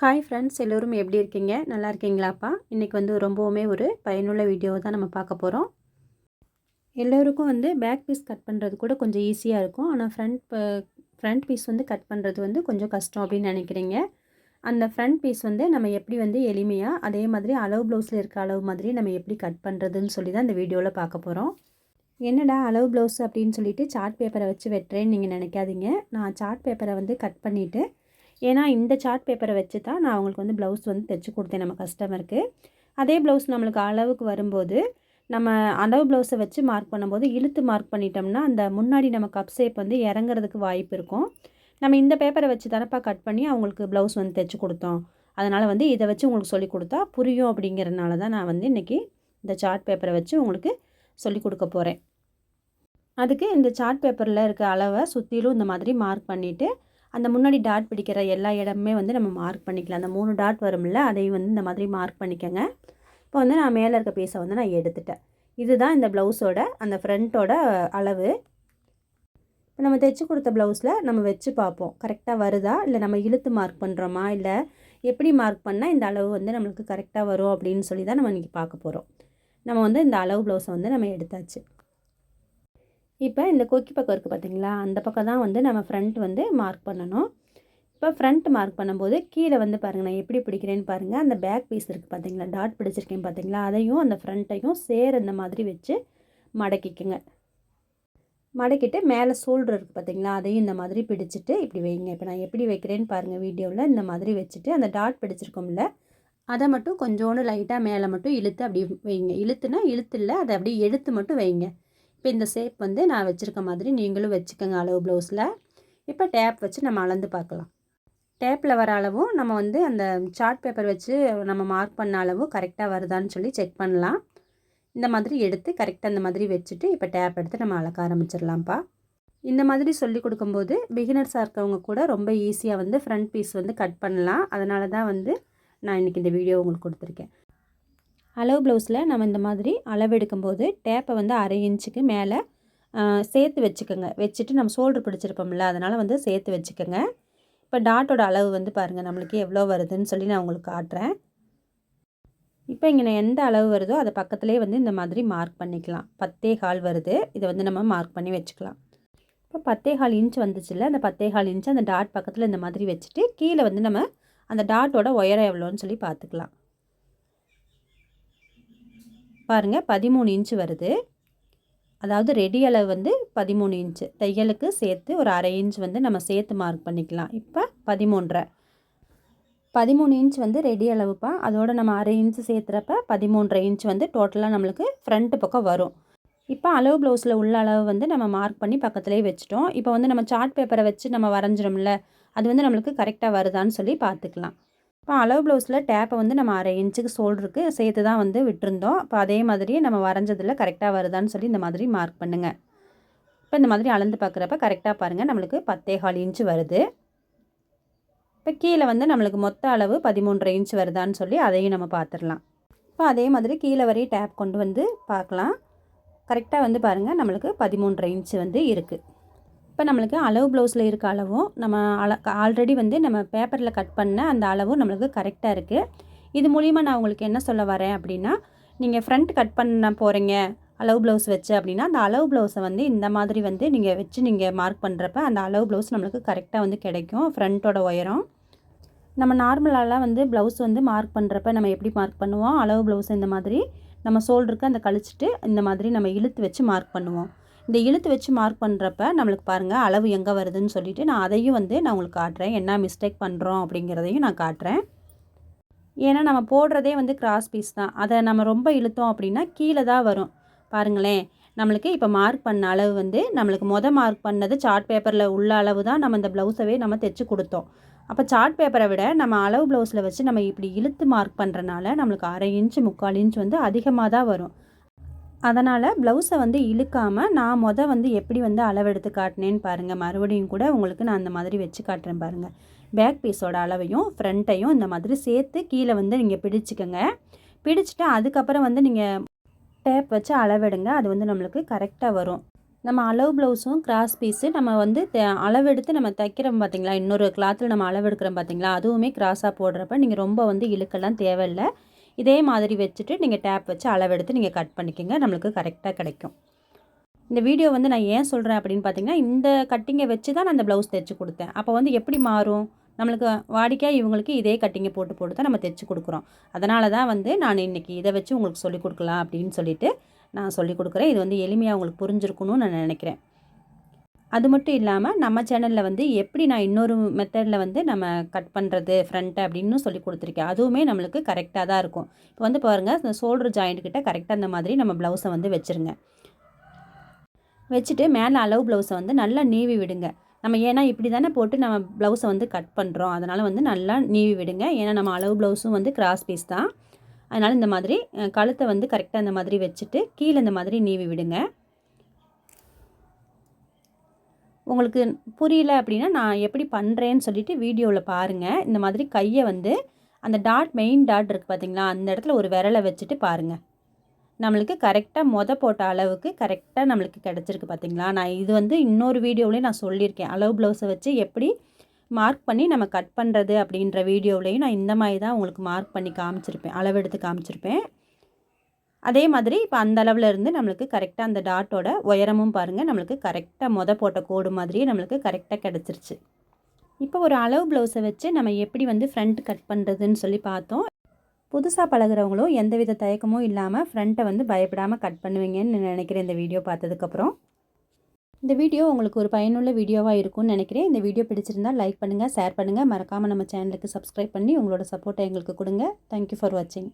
Hi friends எல்லோரும் எப்படி இருக்கீங்க? நல்லா இருக்கீங்களாப்பா? இன்றைக்கி வந்து ரொம்பவுமே ஒரு பயனுள்ள வீடியோ தான் நம்ம பார்க்க போகிறோம் எல்லோருக்கும் வந்து பேக் பீஸ் கட் பண்ணுறது கூட கொஞ்சம் ஈஸியாக இருக்கும். ஆனால் ஃப்ரண்ட் ஃப்ரண்ட் பீஸ் வந்து கட் பண்ணுறது வந்து கொஞ்சம் கஷ்டம் அப்படின்னு நினைக்கிறீங்க. அந்த ஃப்ரண்ட் பீஸ் வந்து நம்ம எப்படி வந்து எளிமையாக அதே மாதிரி அளவு ப்ளவுஸில் இருக்க அளவு மாதிரி நம்ம எப்படி கட் பண்ணுறதுன்னு சொல்லி தான் இந்த வீடியோவில் பார்க்க போகிறோம் என்னடா அளவு ப்ளவுஸ் அப்படின்னு சொல்லிட்டு சார்ட் பேப்பரை வச்சு வெட்டுறேன்னு நீங்கள் நினைக்காதீங்க. நான் சார்ட் பேப்பரை வந்து கட் பண்ணிவிட்டு ஏன்னா இந்த சார்ட் பேப்பரை வச்சு தான் நான் அவங்களுக்கு வந்து ப்ளவுஸ் வந்து தைச்சி கொடுத்தேன் நம்ம கஸ்டமருக்கு அதே ப்ளவுஸ் நம்மளுக்கு அளவுக்கு வரும்போது நம்ம அளவு ப்ளவுஸை வச்சு மார்க் பண்ணும்போது இழுத்து மார்க் பண்ணிட்டோம்னா அந்த முன்னாடி நம்ம கப் ஷேப் வந்து இறங்குறதுக்கு வாய்ப்பு இருக்கும். நம்ம இந்த பேப்பரை வச்சு தானப்பா கட் பண்ணி அவங்களுக்கு ப்ளவுஸ் வந்து தைச்சி கொடுத்தோம். அதனால் வந்து இதை வச்சு உங்களுக்கு சொல்லி கொடுத்தா புரியும் அப்படிங்கிறனால தான் நான் வந்து இன்றைக்கி இந்த சார்ட் பேப்பரை வச்சு உங்களுக்கு சொல்லி கொடுக்க போகிறேன் அதுக்கு இந்த சார்ட் பேப்பரில் இருக்க அளவை சுற்றிலும் இந்த மாதிரி மார்க் பண்ணிவிட்டு அந்த முன்னாடி டாட் பிடிக்கிற எல்லா இடமுமே வந்து நம்ம மார்க் பண்ணிக்கலாம். அந்த மூணு டாட் வரும்ல அதையும் வந்து இந்த மாதிரி மார்க் பண்ணிக்கோங்க. இப்போ வந்து நான் மேலே இருக்க பீஸை வந்து நான் எடுத்துட்டேன். இதுதான் இந்த ப்ளவுஸோட அந்த ஃப்ரண்ட்டோட அளவு. இப்போ நம்ம தைச்சி கொடுத்த ப்ளவுஸில் நம்ம வச்சு பார்ப்போம். கரெக்டாக வருதா? இல்லை நம்ம இழுத்து மார்க் பண்ணுறோமா இல்லை எப்படி மார்க் பண்ணால் இந்த அளவு வந்து நம்மளுக்கு கரெக்டாக வரும் அப்படின்னு சொல்லி தான் நம்ம இன்றைக்கி பார்க்க போகிறோம் நம்ம வந்து இந்த அளவு ப்ளவுஸை வந்து நம்ம எடுத்தாச்சு. இப்போ இந்த கொக்கி பக்கம் இருக்குது பார்த்தீங்களா அந்த பக்கம் தான் வந்து நம்ம ஃப்ரண்ட் வந்து மார்க் பண்ணணும். இப்போ ஃப்ரண்ட் மார்க் பண்ணும்போது கீழே வந்து பாருங்கள் நான் எப்படி பிடிக்கிறேன்னு பாருங்கள் அந்த பேக் பீஸ் இருக்குது பார்த்தீங்களா டாட் பிடிச்சிருக்கேன் பார்த்தீங்களா அதையும் அந்த ஃப்ரண்ட்டையும் சேர் இந்த மாதிரி வச்சு மடக்கிக்குங்க. மடக்கிட்டு மேலே ஷோல்டர் இருக்குது பார்த்தீங்களா அதையும் இந்த மாதிரி பிடிச்சிட்டு இப்படி வைங்க. இப்போ நான் எப்படி வைக்கிறேன்னு பாருங்கள் வீடியோவில் இந்த மாதிரி வச்சுட்டு அந்த டாட் பிடிச்சிருக்கோம்ல அதை மட்டும் கொஞ்சோண்டு லைட்டாக மேலே மட்டும் இழுத்து அப்படி வைங்க. இழுத்துனா இழுத்து இல்லை அதை அப்படியே எடுத்து மட்டும் வைங்க. இப்போ இந்த ஷேப் வந்து நான் வச்சுருக்க மாதிரி நீங்களும் வச்சுக்கோங்க அளவு ப்ளவுஸில் இப்போ டேப் வச்சு நம்ம அளந்து பார்க்கலாம். டேப்பில் வர அளவும் நம்ம வந்து அந்த சார்ட் பேப்பர் வச்சு நம்ம மார்க் பண்ண அளவும் கரெக்டாக வருதான்னு சொல்லி செக் பண்ணலாம். இந்த மாதிரி எடுத்து கரெக்டாக இந்த மாதிரி வச்சுட்டு இப்போ டேப் எடுத்து நம்ம அளக்க ஆரம்பிச்சிடலாம்ப்பா. இந்த மாதிரி சொல்லி கொடுக்கும்போது பிகினர்ஸாக இருக்கவங்க கூட ரொம்ப ஈஸியாக வந்து ஃப்ரண்ட் பீஸ் வந்து கட் பண்ணலாம். அதனால தான் வந்து நான் இன்றைக்கி இந்த வீடியோ உங்களுக்கு கொடுத்துருக்கேன். அளவு ப்ளவுஸில் நம்ம இந்த மாதிரி அளவு எடுக்கும்போது டேப்பை வந்து அரை இன்ச்சுக்கு மேலே சேர்த்து வச்சுக்கோங்க. வச்சுட்டு நம்ம ஷோல்டர் பிடிச்சிருப்போம்ல அதனால் வந்து சேர்த்து வச்சுக்கோங்க. இப்போ டாட்டோட அளவு வந்து பாருங்கள் நம்மளுக்கு எவ்வளோ வருதுன்னு சொல்லி நான் உங்களுக்கு காட்டுறேன். இப்போ இங்கே நான் எந்த அளவு வருதோ அதை பக்கத்துலேயே வந்து இந்த மாதிரி மார்க் பண்ணிக்கலாம். பத்தே கால் வருது. இதை வந்து நம்ம மார்க் பண்ணி வச்சுக்கலாம். இப்போ பத்தே கால் இன்ச் வந்துச்சுல்ல அந்த பத்தே கால் இன்ச் அந்த டாட் பக்கத்தில் இந்த மாதிரி வச்சுட்டு கீழே வந்து நம்ம அந்த டாட்டோட உயரம் எவ்வளோன்னு சொல்லி பார்த்துக்கலாம். பாருங்கள் பதிமூணு இன்ச்சு வருது. அதாவது ரெடி அளவு வந்து பதிமூணு இன்ச்சு. தையலுக்கு சேர்த்து ஒரு அரை இன்ச் வந்து நம்ம சேர்த்து மார்க் பண்ணிக்கலாம். இப்போ பதிமூன்றரை. பதிமூணு இன்ச் வந்து ரெடி அளவுப்பா. அதோட நம்ம அரை இன்ச்சு சேர்த்துறப்ப பதிமூன்றரை இன்ச் வந்து டோட்டலாக நம்மளுக்கு ஃப்ரண்ட்டு பக்கம் வரும். இப்போ அளவு ப்ளவுஸில் உள்ள அளவு வந்து நம்ம மார்க் பண்ணி பக்கத்துலேயே வச்சுட்டோம். இப்போ வந்து நம்ம சார்ட் பேப்பரை வச்சு நம்ம வரைஞ்சிரோம்ல அது வந்து நம்மளுக்கு கரெக்டாக வருதான்னு சொல்லி பார்த்துக்கலாம். இப்போ அளவு ப்ளவுஸில் டேப்பை வந்து நம்ம அரை இன்ச்சுக்கு சோல்டருக்கு சேர்த்து தான் வந்து விட்டுருந்தோம். இப்போ அதே மாதிரி நம்ம வரைஞ்சதில் கரெக்டாக வருதான்னு சொல்லி இந்த மாதிரி மார்க் பண்ணுங்கள் இப்போ இந்த மாதிரி அளந்து பார்க்குறப்ப கரெக்டாக பாருங்கள் நம்மளுக்கு பத்தேகால் இன்ச்சு வருது. இப்போ கீழே வந்து நம்மளுக்கு மொத்த அளவு பதிமூன்றரை இன்ச்சு வருதான்னு சொல்லி அதையும் நம்ம பார்த்துடலாம். இப்போ அதே மாதிரி கீழே வரையும் டேப் கொண்டு வந்து பார்க்கலாம். கரெக்டாக வந்து பாருங்கள் நம்மளுக்கு பதிமூன்றரை இன்ச்சு வந்து இருக்குது இப்போ நம்மளுக்கு அளவு ப்ளவுஸில் இருக்க அளவும் நம்ம அள ஆல்ரெடி வந்து நம்ம பேப்பரில் கட் பண்ண அந்த அளவும் நம்மளுக்கு கரெக்டாக இருக்குது இது மூலிமா நான் உங்களுக்கு என்ன சொல்ல வரேன் அப்படின்னா நீங்கள் ஃப்ரண்ட் கட் பண்ண போகிறீங்க அளவு ப்ளவுஸ் வச்சு அப்படின்னா அந்த அளவு ப்ளவுஸை வந்து இந்த மாதிரி வந்து நீங்கள் வச்சு நீங்கள் மார்க் பண்ணுறப்ப அந்த அளவு ப்ளவுஸ் நம்மளுக்கு கரெக்டாக வந்து கிடைக்கும் ஃப்ரண்ட்டோட உயரம். நம்ம நார்மலாலாம் வந்து ப்ளவுஸ் வந்து மார்க் பண்ணுறப்ப நம்ம எப்படி மார்க் பண்ணுவோம்? அளவு ப்ளவுஸ் இந்த மாதிரி நம்ம ஷோல்டருக்கு அந்த கழிச்சிட்டு இந்த மாதிரி நம்ம இழுத்து வச்சு மார்க் பண்ணுவோம். இந்த இழுத்து வச்சு மார்க் பண்ணுறப்ப நம்மளுக்கு பாருங்கள் அளவு எங்கே வருதுன்னு சொல்லிவிட்டு நான் அதையும் வந்து நான் உங்களுக்கு காட்டுறேன். என்ன மிஸ்டேக் பண்ணுறோம் அப்படிங்கிறதையும் நான் காட்டுறேன். ஏன்னா நம்ம போடுறதே வந்து கிராஸ் பீஸ் தான். அதை நம்ம ரொம்ப இழுத்தோம் அப்படின்னா கீழே தான் வரும். பாருங்களேன் நம்மளுக்கு இப்போ மார்க் பண்ண அளவு வந்து நம்மளுக்கு மொதல் மார்க் பண்ணது சார்ட் பேப்பரில் உள்ள அளவு தான் நம்ம இந்த ப்ளவுஸவே நம்ம தைச்சி கொடுத்தோம். அப்போ சார்ட் பேப்பரை விட நம்ம அளவு ப்ளவுஸில் வச்சு நம்ம இப்படி இழுத்து மார்க் பண்ணுறனால நம்மளுக்கு அரை இன்ச்சு முக்கால் இன்ச் வந்து அதிகமாக தான் வரும். அதனால் ப்ளவுஸை வந்து இழுக்காமல் நான் மொதல் வந்து எப்படி வந்து அளவெடுத்து காட்டினேன்னு பாருங்கள் மறுபடியும் கூட உங்களுக்கு நான் அந்த மாதிரி வச்சு காட்டுறேன் பாருங்கள் பேக் பீஸோட அளவையும் ஃப்ரண்ட்டையும் இந்த மாதிரி சேர்த்து கீழே வந்து நீங்கள் பிடிச்சிக்கோங்க. பிடிச்சிட்டு அதுக்கப்புறம் வந்து நீங்கள் டேப் வச்சு அளவெடுங்க. அது வந்து நம்மளுக்கு கரெக்டாக வரும். நம்ம அளவு ப்ளவுஸும் கிராஸ் பீஸு நம்ம வந்து த- அளவெடுத்து நம்ம தைக்கிறோம் பார்த்தீங்களா இன்னொரு கிளாத்தில் நம்ம அளவெடுக்கிறோம் பார்த்தீங்களா அதுவுமே கிராஸாக போடுறப்ப நீங்கள் ரொம்ப வந்து இழுக்கெல்லாம் தேவையில்லை. இதே மாதிரி வச்சுட்டு நீங்கள் டேப் வச்சு அளவெடுத்து நீங்கள் கட் பண்ணிக்கோங்க. நம்மளுக்கு கரெக்டாக கிடைக்கும். இந்த வீடியோ வந்து நான் ஏன் சொல்கிறேன் அப்படின்னு பார்த்தீங்கன்னா இந்த கட்டிங்கை வச்சு தான் நான் அந்த ப்ளவுஸ் தைச்சி கொடுத்தேன். அப்போ வந்து எப்படி மாறும்? நம்மளுக்கு வாடிக்கையாக இவங்களுக்கு இதே கட்டிங்கை போட்டு போட்டு தான் நம்ம தைச்சி கொடுக்குறோம். அதனால தான் வந்து நான் இன்றைக்கி இதை வச்சு உங்களுக்கு சொல்லிக் கொடுக்கலாம் அப்படின்னு சொல்லிட்டு நான் சொல்லிக் கொடுக்குறேன். இது வந்து எளிமையாக உங்களுக்கு புரிஞ்சிருக்கணும்னு நான் நினைக்கிறேன். அது மட்டும் இல்லாமல் நம்ம சேனலில் வந்து எப்படி நான் இன்னொரு மெத்தடில் வந்து நம்ம கட் பண்ணுறது ஃப்ரண்ட்டு அப்படின்னு சொல்லி கொடுத்துருக்கேன். அதுவுமே நம்மளுக்கு கரெக்டாக தான் இருக்கும். இப்போ வந்து பாருங்கள் இந்த ஷோல்டர் ஜாயிண்ட் கிட்ட கரெக்டாக அந்த மாதிரி நம்ம ப்ளவுஸை வந்து வச்சுருங்க. வச்சுட்டு மேலே அளவு ப்ளவுஸை வந்து நல்லா நீவி விடுங்க. நம்ம ஏன்னா இப்படி தானே போட்டு நம்ம ப்ளவுஸை வந்து கட் பண்ணுறோம் அதனால் வந்து நல்லா நீவி விடுங்க. ஏன்னா நம்ம அளவு ப்ளவுஸும் வந்து கிராஸ் பீஸ் தான். அதனால் இந்த மாதிரி கழுத்தை வந்து கரெக்டாக இந்த மாதிரி வச்சுட்டு கீழே இந்த மாதிரி நீவி விடுங்க. உங்களுக்கு புரியல அப்படின்னா நான் எப்படி பண்ணுறேன்னு சொல்லிட்டு வீடியோவில் பாருங்கள் இந்த மாதிரி கையை வந்து அந்த டாட் மெயின் டாட் இருக்குது பார்த்தீங்களா அந்த இடத்துல ஒரு விரலை வச்சுட்டு பாருங்கள் நம்மளுக்கு கரெக்டாக மொத போட்ட அளவுக்கு கரெக்டாக நம்மளுக்கு கிடச்சிருக்கு பார்த்தீங்களா நான் இது வந்து இன்னொரு வீடியோவிலையும் நான் சொல்லியிருக்கேன். அளவு ப்ளவுஸை வச்சு எப்படி மார்க் பண்ணி நம்ம கட் பண்ணுறது அப்படின்ற வீடியோவிலையும் நான் இந்த மாதிரி தான் உங்களுக்கு மார்க் பண்ணி காமிச்சிருப்பேன். அளவெடுத்து காமிச்சிருப்பேன். அதே மாதிரி இப்போ அந்த அளவில் இருந்து நம்மளுக்கு கரெக்டாக அந்த டாட்டோட உயரமும் பாருங்கள் நம்மளுக்கு கரெக்டாக மொத போட்ட கோடு மாதிரியே நம்மளுக்கு கரெக்டாக கிடச்சிருச்சு. இப்போ ஒரு அளவு ப்ளவுஸை வச்சு நம்ம எப்படி வந்து ஃப்ரண்ட் கட் பண்ணுறதுன்னு சொல்லி பார்த்தோம். புதுசாக பழகுறவங்களும் எந்தவித தயக்கமும் இல்லாமல் ஃப்ரண்ட்டை வந்து பயப்படாமல் கட் பண்ணுவீங்கன்னு நினைக்கிறேன் இந்த வீடியோ பார்த்ததுக்கப்புறம் இந்த வீடியோ உங்களுக்கு ஒரு பயனுள்ள வீடியோவாக இருக்கும்னு நினைக்கிறேன். இந்த வீடியோ பிடிச்சிருந்தால் லைக் பண்ணுங்கள் ஷேர் பண்ணுங்கள் மறக்காமல் நம்ம சேனலுக்கு சப்ஸ்கிரைப் பண்ணி உங்களோட சப்போர்ட்டை எங்களுக்கு கொடுங்க. தேங்க்யூ ஃபார் வாட்சிங்